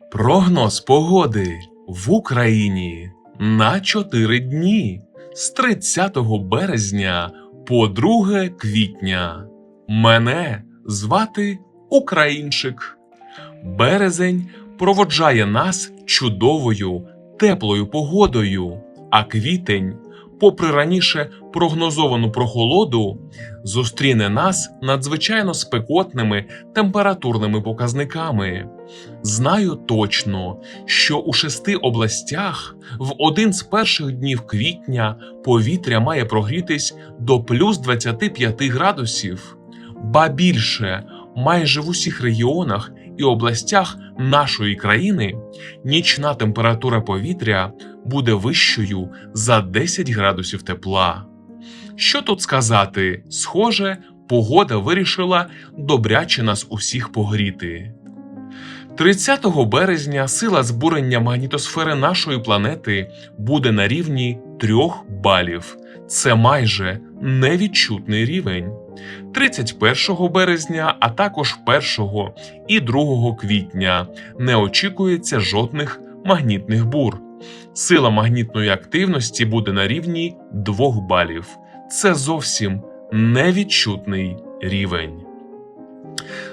Прогноз погоди в Україні на 4 дні з 30 березня по 2 квітня. Мене звати Українчик. Березень проводжає нас чудовою, теплою погодою, а квітень, попри раніше прогнозовану прохолоду, зустріне нас надзвичайно спекотними температурними показниками. Знаю точно, що у шести областях в один з перших днів квітня повітря має прогрітись до плюс 25 градусів. Ба більше, майже в усіх регіонах і областях нашої країни нічна температура повітря буде вищою за 10 градусів тепла. Що тут сказати? Схоже, погода вирішила добряче нас усіх погріти. 30 березня сила збурення магнітосфери нашої планети буде на рівні 3 балів. Це майже невідчутний рівень. 31 березня, а також 1 і 2 квітня не очікується жодних магнітних бур. Сила магнітної активності буде на рівні 2 балів. Це зовсім невідчутний рівень.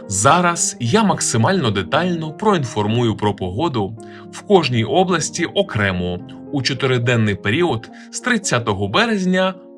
Зараз я максимально детально проінформую про погоду в кожній області окремо у чотириденний період з 30 березня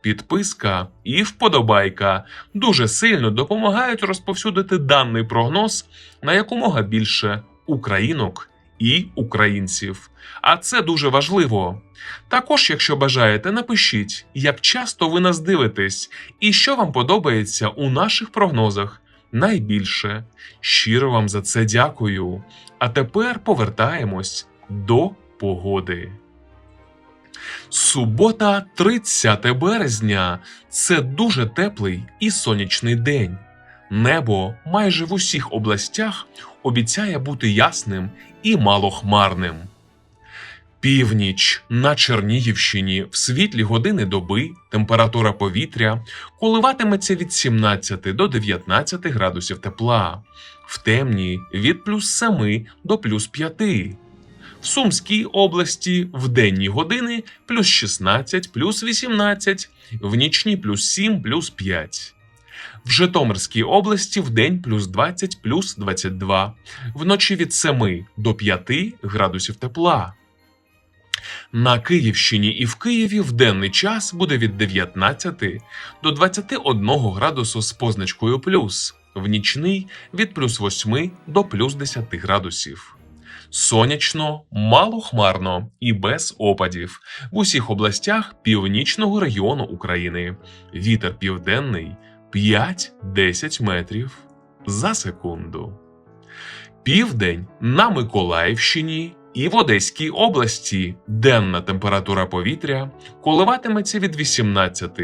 підписка і вподобайка дуже сильно допомагають розповсюдити даний прогноз на якомога більше українок і українців. А це дуже важливо. Також, якщо бажаєте, напишіть, як часто ви нас дивитесь і що вам подобається у наших прогнозах найбільше. Щиро вам за це дякую. А тепер повертаємось до погоди. Субота, 30 березня. Це дуже теплий і сонячний день. Небо майже в усіх областях обіцяє бути ясним і малохмарним. Північ на Чернігівщині в світлі години доби температура повітря коливатиметься від 17 до 19 градусів тепла, в темні від плюс 7 до плюс 5. В Сумській області в денні години плюс 16, плюс 18, в нічні плюс 7, плюс 5. В Житомирській області в день плюс 20, плюс 22, вночі від 7 до 5 градусів тепла. На Київщині і в Києві в денний час буде від 19 до 21 градусу з позначкою плюс, в нічний від плюс 8 до плюс 10 градусів. Сонячно, малохмарно і без опадів в усіх областях північного регіону України. Вітер південний 5-10 метрів за секунду. Південь на Миколаївщині і в Одеській області денна температура повітря коливатиметься від 18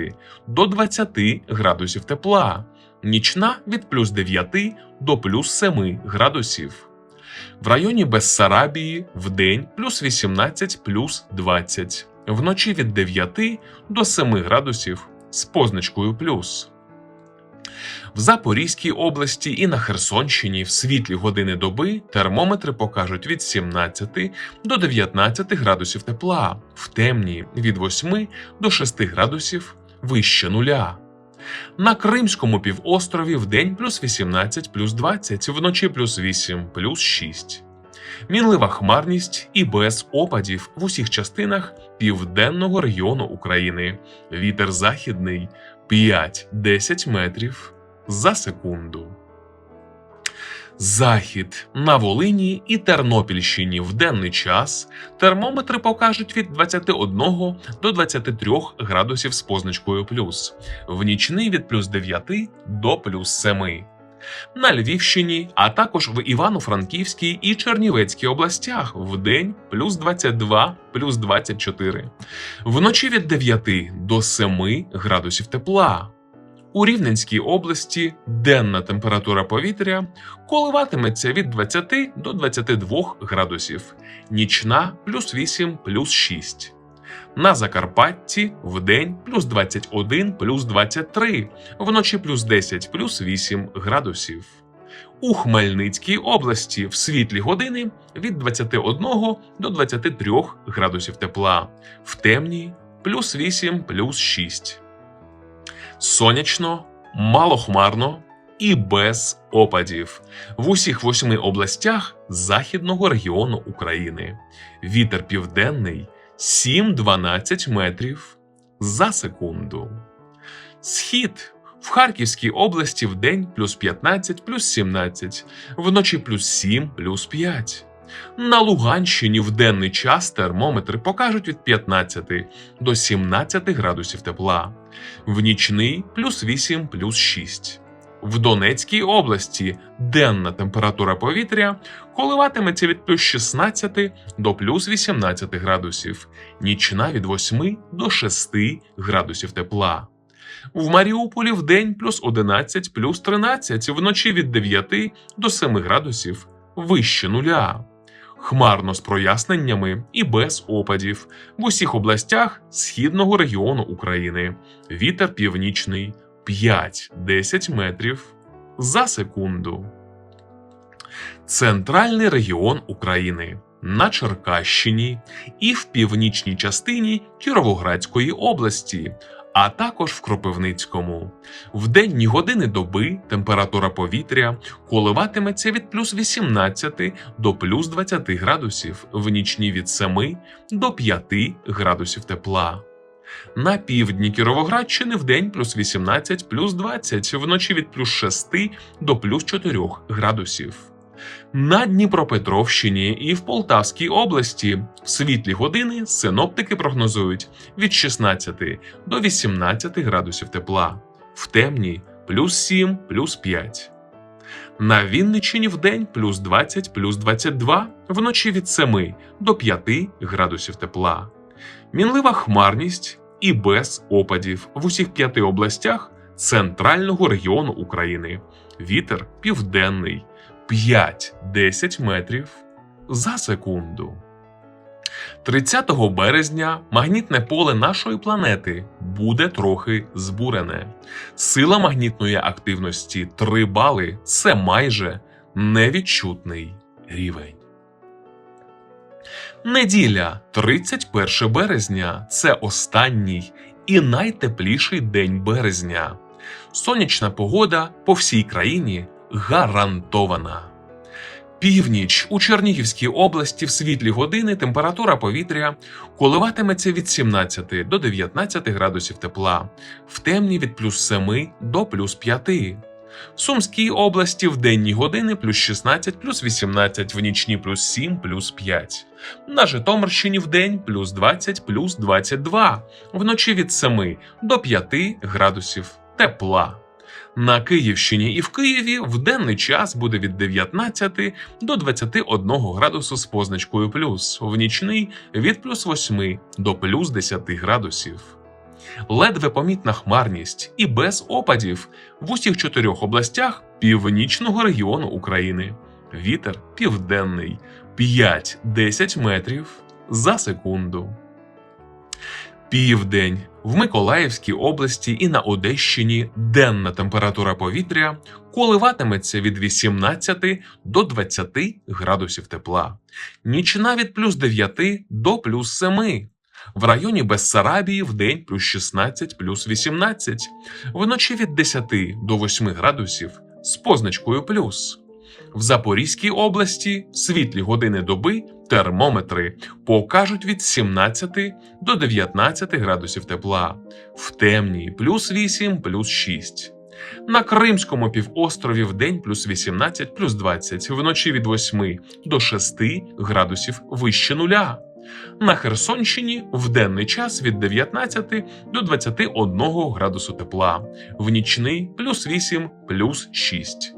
до 20 градусів тепла, нічна від плюс 9 до плюс 7 градусів. В районі Бессарабії в день плюс 18 плюс 20, вночі від 9 до 7 градусів з позначкою плюс. В Запорізькій області і на Херсонщині в світлі години доби термометри покажуть від 17 до 19 градусів тепла, в темні від 8 до 6 градусів вище нуля. На Кримському півострові в день плюс 18 плюс 20, вночі плюс 8 плюс 6. Мінлива хмарність і без опадів в усіх частинах південного регіону України. Вітер західний 5-10 метрів за секунду. Захід на Волині і Тернопільщині в денний час термометри покажуть від 21 до 23 градусів з позначкою плюс, в нічний від плюс 9 до плюс 7. На Львівщині, а також в Івано-Франківській і Чернівецькій областях вдень плюс 22, плюс 24. Вночі від 9 до 7 градусів тепла. У Рівненській області денна температура повітря коливатиметься від 20 до 22 градусів, нічна плюс 8 плюс 6. На Закарпатті вдень плюс 21 плюс 23, вночі плюс 10 плюс 8 градусів. У Хмельницькій області в світлі години від 21 до 23 градусів тепла, в темній плюс 8 плюс 6. Сонячно, малохмарно і без опадів в усіх восьми областях західного регіону України. Вітер південний 7-12 метрів за секунду. Схід в Харківській області в день плюс 15 плюс 17, вночі плюс 7 плюс 5. На Луганщині в денний час термометри покажуть від 15 до 17 градусів тепла, в нічний плюс 8 плюс 6. В Донецькій області денна температура повітря коливатиметься від плюс 16 до плюс 18 градусів, нічна від 8 до 6 градусів тепла. В Маріуполі в день плюс 11 плюс 13, вночі від 9 до 7 градусів вище нуля. Хмарно з проясненнями і без опадів в усіх областях східного регіону України. Вітер північний 5-10 метрів за секунду. Центральний регіон України на Черкащині і в північній частині Кіровоградської області, а також в Кропивницькому. В денні години доби температура повітря коливатиметься від плюс 18 до плюс 20 градусів, в нічні від 7 до 5 градусів тепла. На півдні Кіровоградщини в день плюс 18, плюс 20, вночі від плюс 6 до плюс 4 градусів. На Дніпропетровщині і в Полтавській області в світлі години синоптики прогнозують від 16 до 18 градусів тепла, в темні плюс 7, плюс 5. На Вінниччині в день плюс 20, плюс 22, вночі від 7 до 5 градусів тепла. Мінлива хмарність і без опадів в усіх п'яти областях центрального регіону України. Вітер південний 5-10 метрів за секунду. 30 березня магнітне поле нашої планети буде трохи збурене. Сила магнітної активності 3 бали це майже невідчутний рівень. Неділя, 31 березня це останній і найтепліший день березня. Сонячна погода по всій країні гарантована. Північ у Чернігівській області в світлі години температура повітря коливатиметься від 17 до 19 градусів тепла, в темні від плюс 7 до плюс 5. В Сумській області в денні години плюс 16, плюс 18, в нічні плюс 7, плюс 5. На Житомирщині в день плюс 20, плюс 22, вночі від 7 до 5 градусів тепла. На Київщині і в Києві в денний час буде від 19 до 21 градусу з позначкою плюс, в нічний від плюс 8 до плюс 10 градусів. Ледве помітна хмарність і без опадів в усіх чотирьох областях північного регіону України. Вітер південний 5-10 метрів за секунду. Південь в Миколаївській області і на Одещині денна температура повітря коливатиметься від 18 до 20 градусів тепла, нічна від плюс 9 до плюс 7. В районі Бессарабії в день плюс 16 плюс 18, вночі від 10 до 8 градусів з позначкою плюс. В Запорізькій області світлі години доби термометри покажуть від 17 до 19 градусів тепла, в темній плюс 8 плюс 6. На Кримському півострові в день плюс 18 плюс 20, вночі від 8 до 6 градусів вище нуля. На Херсонщині в денний час від 19 до 21 градусу тепла, в нічний плюс 8 плюс 6.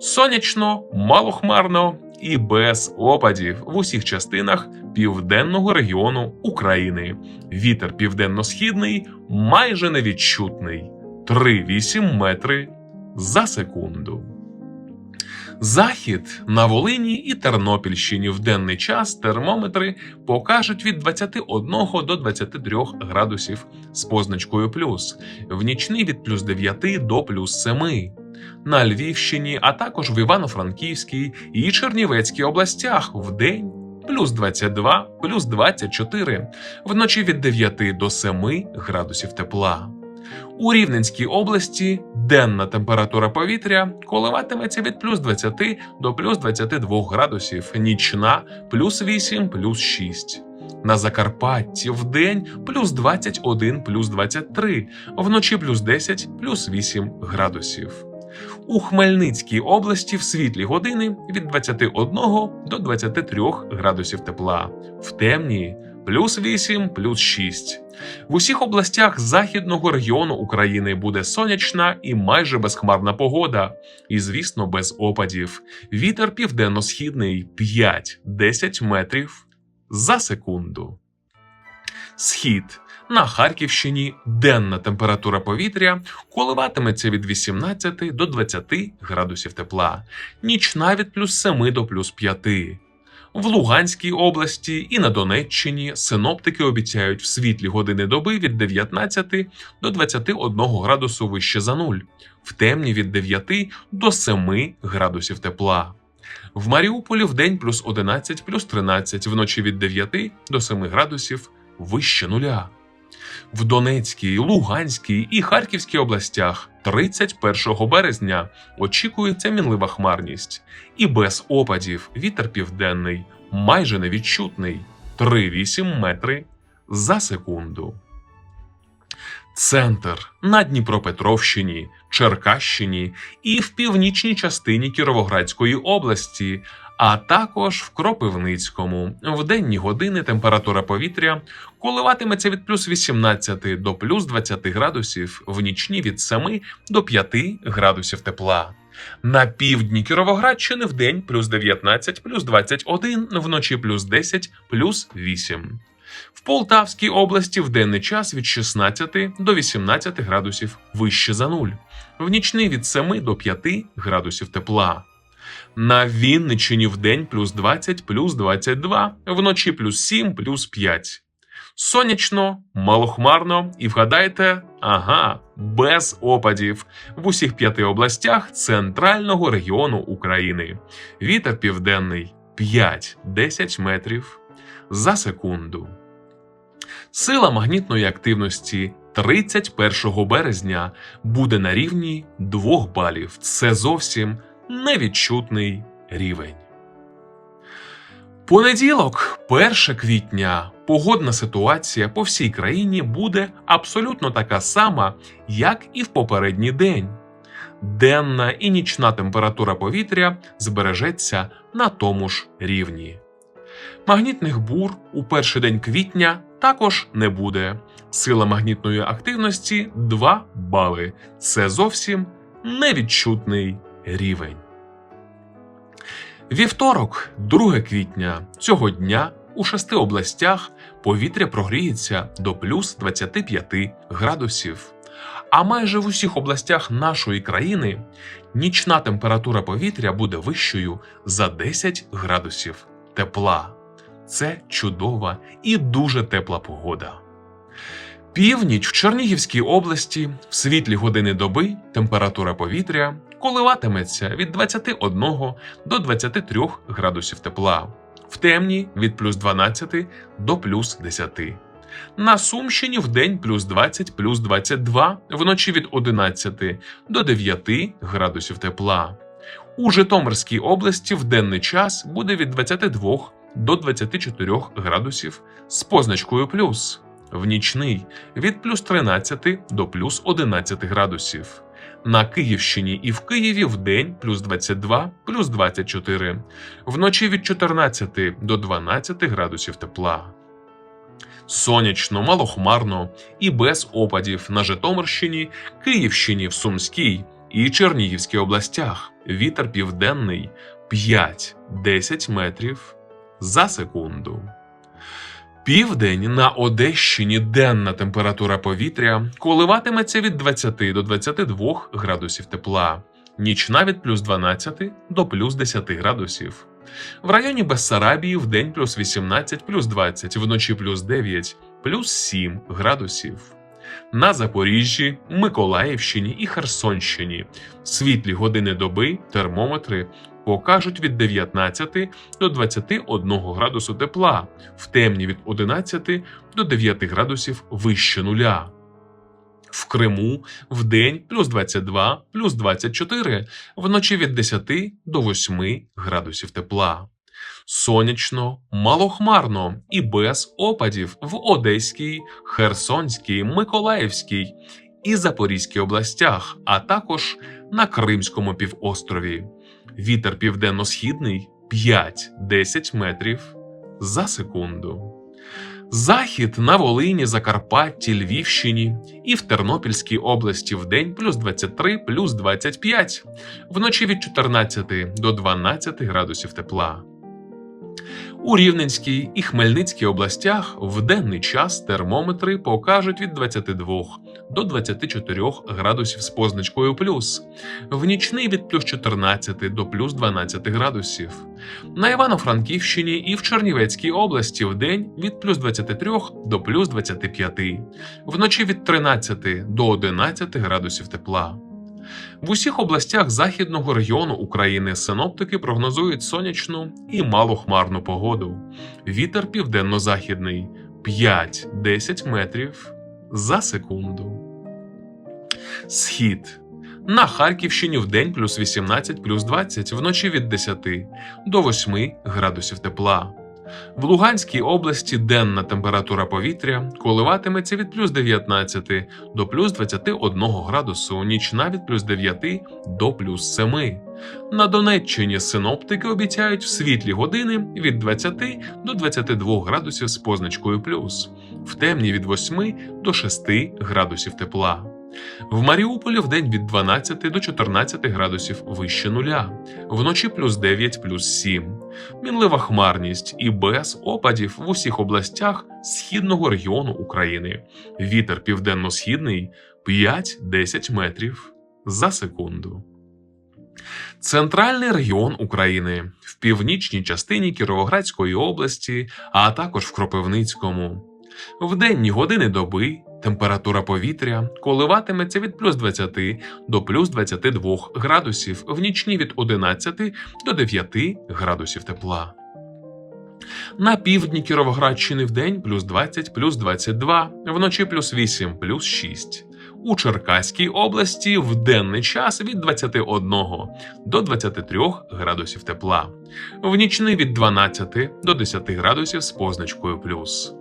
Сонячно, малохмарно і без опадів в усіх частинах південного регіону України. Вітер південно-східний майже невідчутний 3,8 метри за секунду. Захід на Волині і Тернопільщині в денний час термометри покажуть від 21 до 23 градусів з позначкою плюс, в нічний від плюс 9 до плюс 7. На Львівщині, а також в Івано-Франківській і Чернівецькій областях в день плюс 22, плюс 24, вночі від 9 до 7 градусів тепла. У Рівненській області денна температура повітря коливатиметься від плюс 20 до плюс 22 градусів, нічна плюс 8, плюс 6. На Закарпатті в день плюс 21, плюс 23, вночі плюс 10, плюс 8 градусів. У Хмельницькій області в світлі години від 21 до 23 градусів тепла, в темні плюс 8, плюс 6. В усіх областях західного регіону України буде сонячна і майже безхмарна погода, і, звісно, без опадів. Вітер південно-східний 5-10 метрів за секунду. Схід на Харківщині денна температура повітря коливатиметься від 18 до 20 градусів тепла, нічна від плюс 7 до плюс 5. В Луганській області і на Донеччині синоптики обіцяють в світлі години доби від 19 до 21 градусу вище за нуль, в темні від 9 до 7 градусів тепла. В Маріуполі в день плюс 11, плюс 13, вночі від 9 до 7 градусів вище нуля. В Донецькій, Луганській і Харківській областях 31 березня очікується мінлива хмарність, і без опадів вітер південний майже невідчутний 3,8 метри за секунду. Центр на Дніпропетровщині, Черкащині і в північній частині Кіровоградської області, а також в Кропивницькому. В денні години температура повітря коливатиметься від плюс 18 до плюс 20 градусів, в нічні від 7 до 5 градусів тепла. На півдні Кіровоградщини в день плюс 19, плюс 21, вночі плюс 10, плюс 8. В Полтавській області в денний час від 16 до 18 градусів вище за нуль, в нічний від 7 до 5 градусів тепла. На Вінниччині в день плюс 20, плюс 22, вночі плюс 7, плюс 5. Сонячно, малохмарно і вгадайте, ага, без опадів в усіх п'яти областях центрального регіону України. Вітер південний 5-10 метрів за секунду. Сила магнітної активності 31 березня буде на рівні 2 балів. Це зовсім невідчутний рівень. Понеділок, 1 квітня, погодна ситуація по всій країні буде абсолютно така сама, як і в попередній день. Денна і нічна температура повітря збережеться на тому ж рівні. Магнітних бур у перший день квітня також не буде. Сила магнітної активності 2 бали. Це зовсім невідчутний рівень. Вівторок, 2 квітня, цього дня у шести областях повітря прогріється до плюс 25 градусів. А майже в усіх областях нашої країни нічна температура повітря буде вищою за 10 градусів тепла. Це чудова і дуже тепла погода. Північ в Чернігівській області в світлі години доби температура повітря коливатиметься від 21 до 23 градусів тепла, в темні від плюс 12 до плюс 10. На Сумщині в день плюс 20 плюс 22, вночі від 11 до 9 градусів тепла. У Житомирській області в денний час буде від 22 до 24 градусів з позначкою плюс, в нічний від плюс 13 до плюс 11 градусів. На Київщині і в Києві в день плюс 22, плюс 24, вночі від 14 до 12 градусів тепла. Сонячно, малохмарно і без опадів на Житомирщині, Київщині в Сумській, і Чернігівській областях. Вітер південний 5-10 метрів за секунду. Південь на Одещині денна температура повітря коливатиметься від 20 до 22 градусів тепла, нічна від плюс 12 до плюс 10 градусів. В районі Бессарабії в день плюс 18, плюс 20, вночі плюс 9, плюс 7 градусів. На Запоріжжі, Миколаївщині і Херсонщині світлі години доби термометри покажуть від 19 до 21 градусу тепла, в темні від 11 до 9 градусів вище нуля. В Криму в день плюс 22, плюс 24, вночі від 10 до 8 градусів тепла. Сонячно, малохмарно і без опадів в Одеській, Херсонській, Миколаївській і Запорізькій областях, а також на Кримському півострові. Вітер південно-східний 5-10 метрів за секунду. Захід на Волині, Закарпатті, Львівщині і в Тернопільській області в день плюс 23, плюс 25, вночі від 14 до 12 градусів тепла. У Рівненській і Хмельницькій областях в денний час термометри покажуть від 22 до 24 градусів з позначкою плюс, в нічний від плюс 14 до плюс 12 градусів. На Івано-Франківщині і в Чернівецькій області в день від плюс 23 до плюс 25, вночі від 13 до 11 градусів тепла. В усіх областях західного регіону України синоптики прогнозують сонячну і малохмарну погоду. Вітер південно-західний 5-10 метрів за секунду. Схід на Харківщині в день плюс 18 плюс 20, вночі від 10 до 8 градусів тепла. В Луганській області денна температура повітря коливатиметься від плюс 19 до плюс 21 градусу, нічна від плюс 9 до плюс 7. На Донеччині синоптики обіцяють в світлі години від 20 до 22 градусів з позначкою плюс, в темні від 8 до 6 градусів тепла. В Маріуполі в день від 12 до 14 градусів вище нуля, вночі плюс 9 плюс 7. Мінлива хмарність і без опадів в усіх областях східного регіону України. Вітер південно-східний 5-10 метрів за секунду. Центральний регіон України в північній частині Кіровоградської області, а також в Кропивницькому. В денні години доби температура повітря коливатиметься від плюс 20 до плюс 22 градусів, в нічні від 11 до 9 градусів тепла. На півдні Кіровоградщини в день плюс 20, плюс 22, вночі плюс 8, плюс 6. У Черкаській області в денний час від 21 до 23 градусів тепла, в нічний від 12 до 10 градусів з позначкою плюс.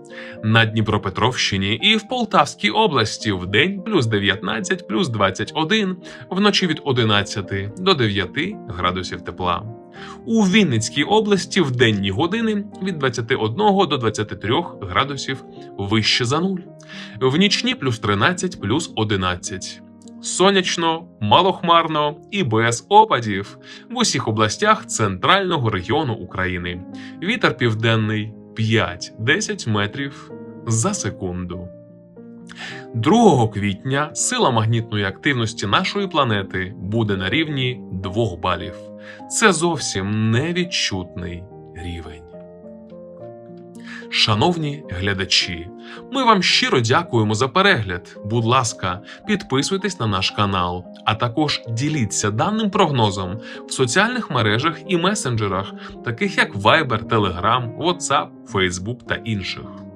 На Дніпропетровщині і в Полтавській області в день плюс 19, плюс 21, вночі від 11 до 9 градусів тепла. У Вінницькій області в денні години від 21 до 23 градусів вище за нуль, в нічні плюс 13, плюс 11. Сонячно, малохмарно і без опадів в усіх областях центрального регіону України. Вітер південний 5-10 метрів за секунду. 2 квітня сила магнітної активності нашої планети буде на рівні 2 балів. Це зовсім невідчутний рівень. Шановні глядачі, ми вам щиро дякуємо за перегляд. Будь ласка, підписуйтесь на наш канал, а також діліться даним прогнозом в соціальних мережах і месенджерах, таких як Viber, Telegram, WhatsApp, Facebook та інших.